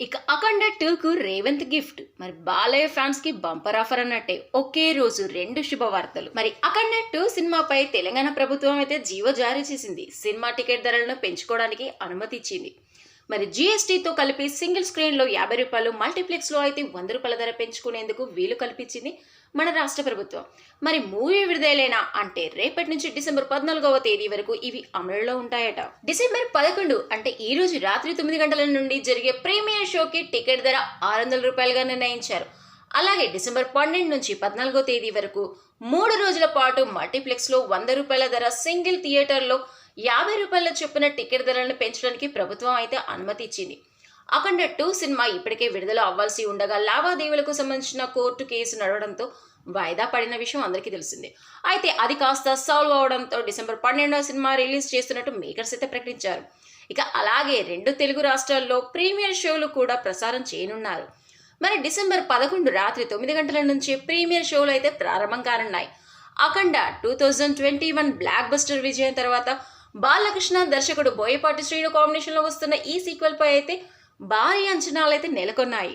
ఇక అఖండ టూకు రేవంత్ గిఫ్ట్. మరి బాలయ్య ఫ్యాన్స్కి బంపర్ ఆఫర్ అన్నట్టే ఒకే రోజు రెండు శుభవార్తలు. మరి అఖండ టూ సినిమాపై తెలంగాణ ప్రభుత్వం అయితే జీవో జారీ చేసింది. సినిమా టికెట్ ధరలను పెంచుకోవడానికి అనుమతి ఇచ్చింది. మరి జీఎస్టీతో కలిపి సింగిల్ స్క్రీన్లో యాభై రూపాయలు మల్టీప్లెక్స్లో అయితే వంద రూపాయల ధర పెంచుకునేందుకు వీలు కల్పించింది మన రాష్ట్ర ప్రభుత్వం. మరి మూవీ విడుదలైన అంటే రేపటి నుంచి డిసెంబర్ పద్నాలుగవ తేదీ వరకు ఇవి అమలులో ఉంటాయట. డిసెంబర్ పదకొండు అంటే ఈ రోజు రాత్రి తొమ్మిది గంటల నుండి జరిగే ప్రీమియర్ షోకి టికెట్ ధర ఆరు వందల రూపాయలుగా నిర్ణయించారు. అలాగే డిసెంబర్ పన్నెండు నుంచి పద్నాలుగో తేదీ వరకు మూడు రోజుల పాటు మల్టీప్లెక్స్లో వంద రూపాయల ధర సింగిల్ థియేటర్లో యాభై రూపాయల చొప్పున టికెట్ ధరలను పెంచడానికి ప్రభుత్వం అయితే అనుమతి ఇచ్చింది. అఖండ టూ సినిమా ఇప్పటికే విడుదల అవ్వాల్సి ఉండగా లావాదేవీలకు సంబంధించిన కోర్టు కేసు నడవడంతో వాయిదా పడిన విషయం అందరికీ తెలిసిందే. అయితే అది కాస్త సాల్వ్ అవడంతో డిసెంబర్ పన్నెండవ సినిమా రిలీజ్ చేస్తున్నట్టు మేకర్స్ అయితే ప్రకటించారు. ఇక అలాగే రెండు తెలుగు రాష్ట్రాల్లో ప్రీమియర్ షోలు కూడా ప్రసారం చేయనున్నారు. మరి డిసెంబర్ పదకొండు రాత్రి తొమ్మిది గంటల నుంచి ప్రీమియర్ షోలు అయితే ప్రారంభం కానున్నాయి. Akhanda two thousand twenty one blockbuster విజయం తర్వాత బాలకృష్ణ దర్శకుడు బోయపాటి శ్రీను కాంబినేషన్లో వస్తున్న ఈ సీక్వెల్పై అయితే భారీ అంచనాలు అయితే నెలకొన్నాయి.